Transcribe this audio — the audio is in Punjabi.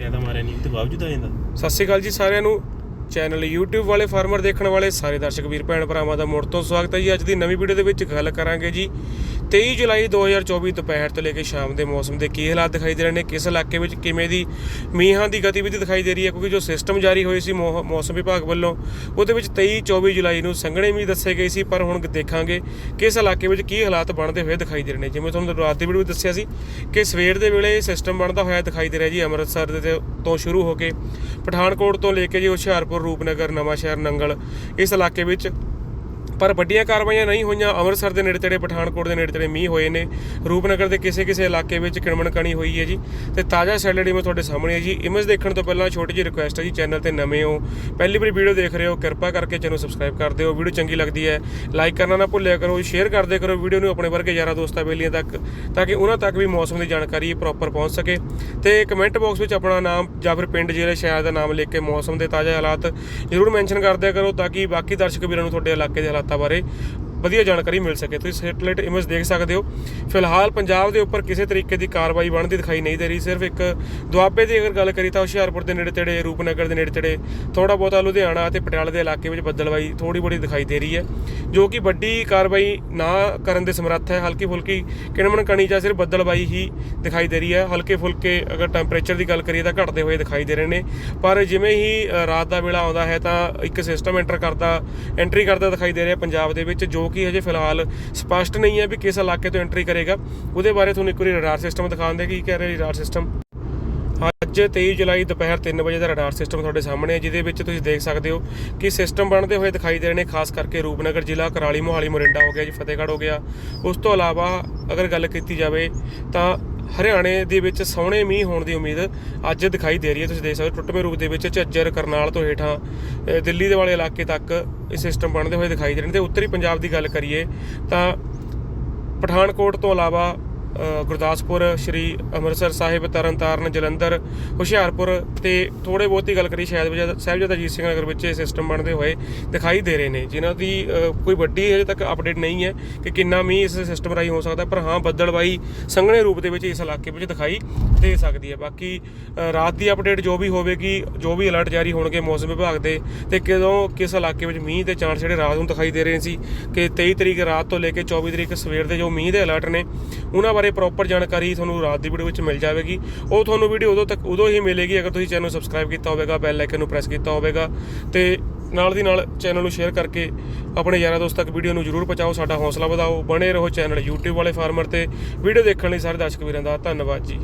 ਜ਼ਿਆਦਾ ਮਾਰਿਆ ਨਹੀਂ ਤੇ ਬਾਵਜੂਦ ਆ ਜਾਂਦਾ। ਸਤਿ ਸ਼੍ਰੀ ਅਕਾਲ ਜੀ ਸਾਰਿਆਂ ਨੂੰ। ਚੈਨਲ YouTube ਵਾਲੇ ਫਾਰਮਰ ਦੇਖਣ ਵਾਲੇ, ਸਾਰੇ ਦਰਸ਼ਕ ਵੀਰ ਭੈਣ ਭਰਾਵਾਂ ਦਾ ਮੁੜ ਤੋਂ ਸਵਾਗਤ ਹੈ ਜੀ। ਅੱਜ ਦੀ ਨਵੀਂ ਵੀਡੀਓ ਦੇ ਵਿੱਚ ਗੱਲ ਕਰਾਂਗੇ ਜੀ। 23 ਜੁਲਾਈ 2024 ਦੁਪਹਿਰ ਤੋਂ ਲੈ ਕੇ ਸ਼ਾਮ ਦੇ ਮੌਸਮ ਦੇ ਕੀ ਹਾਲਾਤ ਦਿਖਾਈ ਦੇ ਰਹੇ ਨੇ, ਕਿਸ ਇਲਾਕੇ ਵਿੱਚ ਕਿਵੇਂ ਦੀ ਮੀਂਹਾਂ ਦੀ ਗਤੀਵਿਧੀ ਦਿਖਾਈ ਦੇ ਰਹੀ ਹੈ, ਕਿਉਂਕਿ ਜੋ ਸਿਸਟਮ ਜਾਰੀ ਹੋਈ ਸੀ ਮੌ- ਮੌਸਮ ਵਿਭਾਗ ਵੱਲੋਂ, ਉਹਦੇ ਵਿੱਚ 23 24 ਜੁਲਾਈ ਨੂੰ ਸੰਘਣੇ ਮੀਂਹ ਦੱਸੇ ਗਏ ਸੀ, ਪਰ ਹੁਣ ਦੇਖਾਂਗੇ ਕਿ ਇਸ ਇਲਾਕੇ ਵਿੱਚ ਕੀ ਹਾਲਾਤ ਬਣਦੇ ਹੋਏ ਦਿਖਾਈ ਦੇ ਰਹੇ ਨੇ। ਜਿਵੇਂ ਤੁਹਾਨੂੰ ਰਾਤ ਦੀ ਵੀਡੀਓ ਵਿੱਚ ਦੱਸਿਆ ਸੀ ਕਿ ਸਵੇਰ ਦੇ ਵੇਲੇ ਸਿਸਟਮ ਬਣਦਾ ਹੋਇਆ ਦਿਖਾਈ ਦੇ ਰਿਹਾ ਜੀ, ਅੰਮ੍ਰਿਤਸਰ ਦੇ ਤੋਂ ਸ਼ੁਰੂ ਹੋ ਕੇ ਪਠਾਨਕੋਟ ਤੋਂ ਲੈ ਕੇ ਜੀ ਹੁਸ਼ਿਆਰਪੁਰ, ਰੂਪਨਗਰ, ਨਵਾਂਸ਼ਹਿਰ, ਨੰਗਲ, ਇਸ ਇਲਾਕੇ ਵਿੱਚ ਪਰ ਵੱਡੀਆਂ ਕਾਰਵਾਈਆਂ ਨਹੀਂ ਹੋਈਆਂ। ਅੰਮ੍ਰਿਤਸਰ ਦੇ ਨੇੜੇ ਤੇੜੇ ਪਠਾਨਕੋਟ ਦੇ ਨੇੜੇ ਤੇੜੇ ਮੀਂਹ ਹੋਏ ਨੇ। ਰੂਪਨਗਰ ਦੇ ਕਿਸੇ ਕਿਸੇ ਇਲਾਕੇ ਵਿੱਚ ਕਿਣਮਣ ਕਣੀ ਹੋਈ ਹੈ ਜੀ। ਤੇ ਤਾਜ਼ਾ ਸੈਲਰੀ ਮੈਂ ਤੁਹਾਡੇ ਸਾਹਮਣੇ ਹੈ ਜੀ। ਇਮੇਜ ਦੇਖਣ ਤੋਂ ਪਹਿਲਾਂ ਛੋਟੀ ਜਿਹੀ ਰਿਕੁਐਸਟ ਹੈ ਜੀ, ਚੈਨਲ ਤੇ ਨਵੇਂ ਹੋ। ਪਹਿਲੀ ਵਾਰੀ ਵੀਡੀਓ ਦੇਖ ਰਹੇ ਹੋ, ਕਿਰਪਾ ਕਰਕੇ ਚੈਨਲ ਸਬਸਕ੍ਰਾਈਬ ਕਰ ਦਿਓ। ਵੀਡੀਓ ਚੰਗੀ ਲੱਗਦੀ ਹੈ ਲਾਈਕ ਕਰਨਾ ਨਾ ਭੁੱਲਿਆ ਕਰੋ ਸ਼ੇਅਰ ਕਰਦੇ ਕਰੋ ਵੀਡੀਓ ਨੂੰ ਆਪਣੇ ਵਰਗੇ ਯਾਰਾਂ ਦੋਸਤਾਂ ਬੇਲੀਆਂ ਤੱਕ, ਤਾਂ ਕਿ ਉਹਨਾਂ ਤੱਕ ਵੀ ਮੌਸਮ ਦੀ ਜਾਣਕਾਰੀ ਪ੍ਰੋਪਰ ਪਹੁੰਚ ਸਕੇ। ਤੇ ਕਮੈਂਟ ਬਾਕਸ ਵਿੱਚ ਆਪਣਾ ਨਾਮ ਜਾਂ ਫਿਰ ਪਿੰਡ ਜ਼ਿਲ੍ਹੇ ਸ਼ਹਿਰ ਦਾ ਨਾਮ ਲਿਖ ਕੇ ਮੌਸਮ ਦੇ ਤਾਜ਼ਾ ਹਾਲਾਤ ਜ਼ਰੂਰ ਮੈਂਸ਼ਨ ਕਰ ਕਰੋ, ਤਾਂ ਕਿ ਬਾਕੀ ਦਰਸ਼ਕ ਵੀਰਾਂ ਨੂੰ ਤੁਹਾਡੇ ਇਲਾਕੇ ਦੇ ਹਾਲਾਤ ਬਾਰੇ ਵਧੀਆ ਜਾਣਕਾਰੀ ਮਿਲ ਸਕੇ। ਤੁਸੀਂ ਸੈਟਲਾਈਟ ਇਮੇਜ ਦੇਖ ਸਕਦੇ ਹੋ। ਫਿਲਹਾਲ ਪੰਜਾਬ ਦੇ ਉੱਪਰ ਕਿਸੇ ਤਰੀਕੇ ਦੀ ਕਾਰਵਾਈ ਬਣਦੀ ਦਿਖਾਈ ਨਹੀਂ ਦੇ ਰਹੀ। ਸਿਰਫ ਇੱਕ ਦੁਆਬੇ ਦੀ ਅਗਰ ਗੱਲ ਕਰੀ ਤਾਂ ਹੁਸ਼ਿਆਰਪੁਰ ਦੇ ਨੇੜੇ ਤੇੜੇ, ਰੂਪਨਗਰ ਦੇ ਨੇੜੇ ਤੇੜੇ ਥੋੜਾ ਬਹੁਤਾ ਲੁਧਿਆਣਾ ਅਤੇ ਪਟਿਆਲਾ ਦੇ ਇਲਾਕੇ ਵਿੱਚ ਬੱਦਲਵਾਈ ਥੋੜੀ ਬੜੀ ਦਿਖਾਈ ਦੇ ਰਹੀ ਹੈ, ਜੋ ਕਿ ਵੱਡੀ ਕਾਰਵਾਈ ਨਾ ਕਰਨ ਦੇ ਸਮਰੱਥ ਹੈ। ਹਲਕੀ ਫੁਲਕੀ ਕਿਣਮਣ ਕਣੀ ਜਾਂ ਸਿਰਫ ਬੱਦਲਵਾਈ ਹੀ ਦਿਖਾਈ ਦੇ ਰਹੀ ਹੈ। ਹਲਕੇ ਫੁਲਕੇ ਅਗਰ ਟੈਂਪਰੇਚਰ ਦੀ ਗੱਲ ਕਰੀਏ ਤਾਂ ਘਟਦੇ ਹੋਏ ਦਿਖਾਈ ਦੇ ਰਹੇ ਨੇ। ਪਰ ਜਿਵੇਂ ਹੀ ਰਾਤ ਦਾ ਵੇਲਾ ਆਉਂਦਾ ਹੈ ਤਾਂ ਇੱਕ ਸਿਸਟਮ ਐਂਟਰ ਕਰਦਾ ਐਂਟਰੀ ਕਰਦਾ ਦਿਖਾਈ ਦੇ ਰਿਹਾ ਪੰਜਾਬ ਦੇ ਵਿੱਚ, ਜੋ ਕਿ ਹਜੇ ਫਿਲਹਾਲ ਸਪਸ਼ਟ ਨਹੀਂ ਹੈ ਵੀ ਕਿਸ ਇਲਾਕੇ ਤੋਂ ਐਂਟਰੀ ਕਰੇਗਾ। ਉਹਦੇ ਬਾਰੇ ਤੁਹਾਨੂੰ ਇੱਕ ਵਾਰੀ ਰਡਾਰ ਸਿਸਟਮ ਦਿਖਾਉਂਦੇ ਕੀ ਕਹਿ ਰਿਹਾ ਰਡਾਰ ਸਿਸਟਮ ਅੱਜ 23 ਜੁਲਾਈ ਦੁਪਹਿਰ 3 ਵਜੇ ਦਾ ਰਡਾਰ ਸਿਸਟਮ ਤੁਹਾਡੇ ਸਾਹਮਣੇ ਹੈ, ਜਿਹਦੇ ਵਿੱਚ ਤੁਸੀਂ ਦੇਖ ਸਕਦੇ ਹੋ ਕਿ ਸਿਸਟਮ ਬਣਦੇ ਹੋਏ ਦਿਖਾਈ ਦੇ ਰਹੇ ਨੇ, ਖਾਸ ਕਰਕੇ ਰੂਪਨਗਰ ਜ਼ਿਲ੍ਹਾ, ਕਰਾਲੀ, ਮੋਹਾਲੀ, ਮੋਰਿੰਡਾ ਹੋ ਗਿਆ ਜੀ, ਫਤਿਹਗੜ੍ਹ ਹੋ ਗਿਆ। ਉਸ ਤੋਂ ਇਲਾਵਾ ਅਗਰ ਗੱਲ ਕੀਤੀ ਜਾਵੇ ਤਾਂ ਹਰਿਆਣੇ ਦੇ ਵਿੱਚ ਸੋਹਣੇ ਮੀਂਹ ਹੋਣ ਦੀ ਉਮੀਦ ਅੱਜ ਦਿਖਾਈ ਦੇ ਰਹੀ ਹੈ। ਤੁਸੀਂ ਦੇਖ ਸਕਦੇ ਹੋ, ਟੁੱਟਵੇਂ ਰੂਪ ਦੇ ਵਿੱਚ ਝੱਜਰ, ਕਰਨਾਲ ਤੋਂ ਹੇਠਾਂ ਦਿੱਲੀ ਦੇ ਵਾਲੇ ਇਲਾਕੇ ਤੱਕ ਇਹ ਸਿਸਟਮ ਬਣਦੇ ਹੋਏ ਦਿਖਾਈ ਦੇ ਰਹੇ ਨੇ। ਤੇ ਉੱਤਰੀ ਪੰਜਾਬ ਦੀ ਗੱਲ ਕਰੀਏ ਤਾਂ ਪਠਾਨਕੋਟ ਤੋਂ ਇਲਾਵਾ ਗੁਰਦਾਸਪੁਰ ਸ਼੍ਰੀ ਅੰਮ੍ਰਿਤਸਰ ਸਾਹਿਬ, ਤਰਨਤਾਰਨ, ਜਲੰਧਰ, ਹੁਸ਼ਿਆਰਪੁਰ ਤੇ ਥੋੜੇ ਬਹੁਤੀ ਗੱਲ ਕਰੀ, ਸ਼ਾਇਦ ਸਾਹਿਬਜ਼ਾਦਾ ਅਜੀਤ ਸਿੰਘ ਨਗਰ ਵਿੱਚ ਇਹ ਸਿਸਟਮ ਬਣਦੇ ਹੋਏ ਦਿਖਾਈ ਦੇ ਰਹੇ ਨੇ, ਜਿਨ੍ਹਾਂ ਦੀ ਕੋਈ ਵੱਡੀ ਹਜੇ ਤੱਕ ਅਪਡੇਟ ਨਹੀਂ ਹੈ ਕਿ ਕਿੰਨਾ ਮੀਂਹ ਇਸ ਸਿਸਟਮ ਰਾਹੀਂ ਹੋ ਸਕਦਾ, ਪਰ ਹਾਂ ਬੱਦਲਬਾਈ ਸੰਘਣੇ ਰੂਪ ਦੇ ਵਿੱਚ ਇਸ ਇਲਾਕੇ ਵਿੱਚ ਦਿਖਾਈ ਦੇ ਸਕਦੀ ਹੈ। ਬਾਕੀ ਰਾਤ ਦੀ ਅਪਡੇਟ ਜੋ ਵੀ ਹੋਵੇਗੀ, ਜੋ ਵੀ ਅਲਰਟ ਜਾਰੀ ਹੋਣਗੇ ਮੌਸਮ ਵਿਭਾਗ ਦੇ ਤੇ ਕਦੋਂ ਕਿਸ ਇਲਾਕੇ ਵਿੱਚ ਮੀਂਹ ਦੇ ਚਾਂਸ ਜਿਹੜੇ ਰਾਤ ਨੂੰ ਦਿਖਾਈ ਦੇ ਰਹੇ ਸੀ ਕਿ 23 ਤਰੀਕ ਰਾਤ ਤੋਂ ਲੈ ਕੇ 24 ਤਰੀਕ ਸਵੇਰ ਦੇ ਜੋ ਮੀਂਹ ਦੇ ਅਲਰਟ ਨੇ, ਉਹਨਾਂ ਬਾਰੇ ਪ੍ਰੋਪਰ ਜਾਣਕਾਰੀ ਤੁਹਾਨੂੰ ਰਾਤ ਦੀ ਵੀਡੀਓ ਵਿੱਚ ਮਿਲ ਜਾਵੇਗੀ। ਉਹ ਤੁਹਾਨੂੰ ਵੀਡੀਓ ਉਦੋਂ ਤੱਕ ਉਦੋਂ ਹੀ ਮਿਲੇਗੀ ਅਗਰ ਤੁਸੀਂ ਚੈਨਲ ਨੂੰ ਸਬਸਕ੍ਰਾਈਬ ਕੀਤਾ ਹੋਵੇਗਾ ਬੈਲ ਆਈਕਨ ਨੂੰ ਪ੍ਰੈਸ ਕੀਤਾ ਹੋਵੇਗਾ। ਤੇ ਨਾਲ ਦੀ ਨਾਲ ਚੈਨਲ ਨੂੰ ਸ਼ੇਅਰ ਕਰਕੇ ਆਪਣੇ ਯਾਰਾਂ ਦੋਸਤਾਂ ਤੱਕ ਵੀਡੀਓ ਨੂੰ ਜਰੂਰ ਪਹੁੰਚਾਓ, ਸਾਡਾ ਹੌਸਲਾ ਵਧਾਓ। ਬਣੇ ਰਹੋ ਚੈਨਲ YouTube ਵਾਲੇ ਫਾਰਮਰ ਤੇ। ਵੀਡੀਓ ਦੇਖਣ ਲਈ ਸਾਰੇ ਦਰਸ਼ਕ ਵੀਰਾਂ ਦਾ ਧੰਨਵਾਦ ਜੀ।